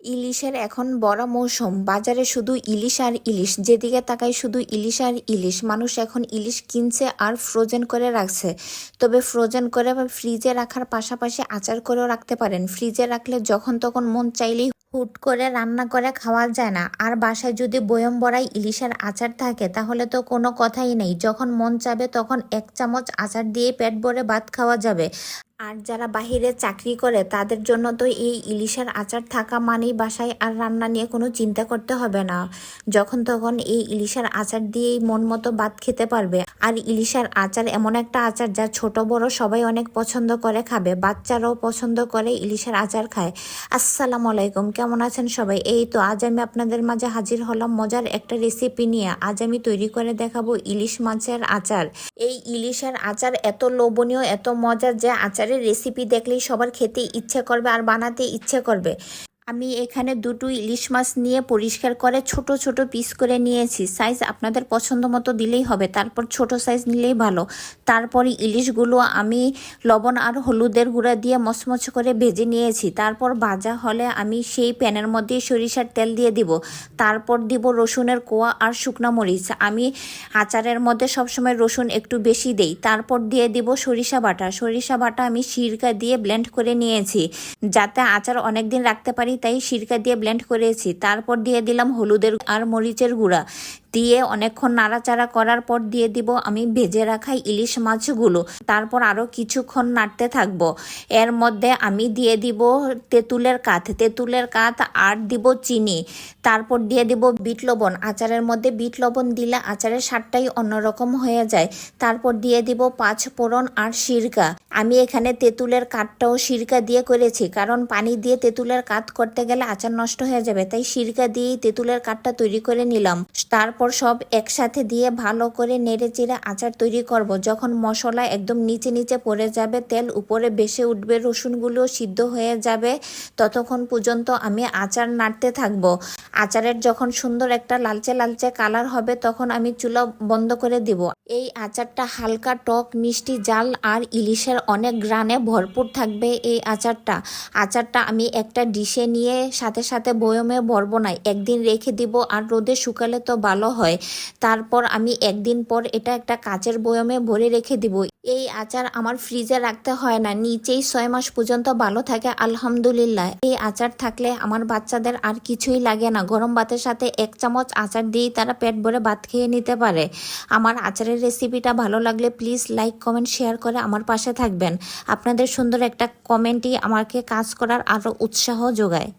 ইলিশের এখন বড় মৌসুম। বাজারে শুধু ইলিশ আর ইলিশ, যেদিকে তাকাই শুধু ইলিশ আর ইলিশ। মানুষ এখন ইলিশ কিনছে আর ফ্রোজেন করে রাখছে। তবে ফ্রোজেন করে বা ফ্রিজে রাখার পাশাপাশি আচার করেও রাখতে পারেন। ফ্রিজে রাখলে যখন তখন মন চাইলেই হুট করে রান্না করে খাওয়া যায় না। আর বাসায় যদি বয়ম বড়াই ইলিশের আচার থাকে, তাহলে তো কোনো কথাই নেই। যখন মন চাবে তখন এক চামচ আচার দিয়ে পেট ভরে ভাত খাওয়া যাবে। আর যারা বাহিরে চাকরি করে, তাদের জন্য তো এই ইলিশের আচার থাকা মানেই বাসায় আর রান্না নিয়ে কোনো চিন্তা করতে হবে না। যখন তখন এই ইলিশের আচার দিয়েই মন মতো ভাত খেতে পারবে। আর ইলিশের আচার এমন একটা আচার যা ছোট বড় সবাই অনেক পছন্দ করে খাবে, বাচ্চারাও পছন্দ করে ইলিশের আচার খায়। আসসালামু আলাইকুম, কেমন আছেন সবাই? এই তো আজ আমি আপনাদের মাঝে হাজির হলাম মজার একটা রেসিপি নিয়ে। আজ আমি তৈরি করে দেখাবো ইলিশ মাছের আচার। এই ইলিশের আচার এত লোভনীয়, এত মজার যে আচারের রেসিপি দেখলেই সবার খেতে ইচ্ছে করবে আর বানাতে ইচ্ছে করবে। আমি এখানে দুটো ইলিশ মাছ নিয়ে পরিষ্কার করে ছোট ছোট পিস করে নিয়েছি। সাইজ আপনাদের পছন্দ মতো দিলেই হবে। তারপর ছোট সাইজ নিলেই ভালো। তারপরে ইলিশগুলো আমি লবণ আর হলুদের গুঁড়া দিয়ে মচমচ করে ভেজে নিয়েছি। তারপর ভাজা হলে আমি সেই প্যানের মধ্যে সরিষার তেল দিয়ে দিব। তারপর দিব রসুনের কোয়া আর শুকনো মরিচ। আমি আচারের মধ্যে সবসময় রসুন একটু বেশি দেই। তারপর দিয়ে দিব সরিষা বাটা। সরিষা বাটা আমি সিরকা দিয়ে ব্লেন্ড করে নিয়েছি। যাতে আচার অনেক দিন রাখতে পারি তাই সিরকা দিয়ে ব্লেন্ড করেছি। তারপর দিয়ে দিলাম হলুদের আর মরিচের গুঁড়া। দিয়ে অনেকক্ষণ নাড়াচাড়া করার পর দিয়ে দিব আমি ভেজে রাখা ইলিশ মাছগুলো। তারপর আরও কিছুক্ষণ নাড়তে থাকব। এর মধ্যে আমি দিয়ে দিব তেঁতুলের কাঠ। তেঁতুলের কাঠ আর দিব চিনি। তারপর দিয়ে দিব বিট লবণ। আচারের মধ্যে বিট লবণ দিলে আচারের স্বাদটাই অন্যরকম হয়ে যায়। তারপর দিয়ে দিব পাঁচ ফোড়ন আর সিরকা। আমি এখানে তেঁতুলের কাঠটাও সিরকা দিয়ে করেছি। কারণ পানি দিয়ে তেঁতুলের কাঠ করতে গেলে আচার নষ্ট হয়ে যাবে। তাই সিরকা দিয়েই তেঁতুলের কাঠটা তৈরি করে নিলাম। তারপর সব একসাথে দিয়ে ভালো করে নেড়ে চেড়ে আচার তৈরি করব। যখন মশলা একদম নিচে নিচে পড়ে যাবে, তেল উপরে বেসে উঠবে, রসুনগুলো সিদ্ধ হয়ে যাবে, ততক্ষণ পর্যন্ত আমি আচার নাড়তে থাকব। আচারের যখন সুন্দর একটা লালচে লালচে কালার হবে, তখন আমি চুলা বন্ধ করে দিব। এই আচারটা হালকা টক, মিষ্টি জাল আর ইলিশের অনেক গ্রানে ভরপুর থাকবে এই আচারটা। আচারটা আমি একটা ডিশে নিয়ে সাথে সাথে বয়মে ভরবো না, একদিন রেখে দিব আর রোদে শুকালে তো ভালো হয়। তারপর আমি একদিন পর এটা একটা কাচের বয়মে ভরে রেখে দিব। এই আচার আমার ফ্রিজে রাখতে হয় না। নিচেই ছয় মাস পর্যন্ত ভালো থাকে, আলহামদুলিল্লাহ। এই আচার থাকলে আমার বাচ্চাদের আর কিছুই লাগে না। গরম ভাতের সাথে এক চামচ আচার দিয়েই তারা পেট ভরে ভাত খেয়ে নিতে পারে। আমার আচারের রেসিপিটা ভালো লাগলে প্লিজ লাইক, কমেন্ট, শেয়ার করে আমার পাশে থাকবেন। আপনাদের সুন্দর একটা কমেন্টই আমাকে কাজ করার আরও উৎসাহ যোগায়।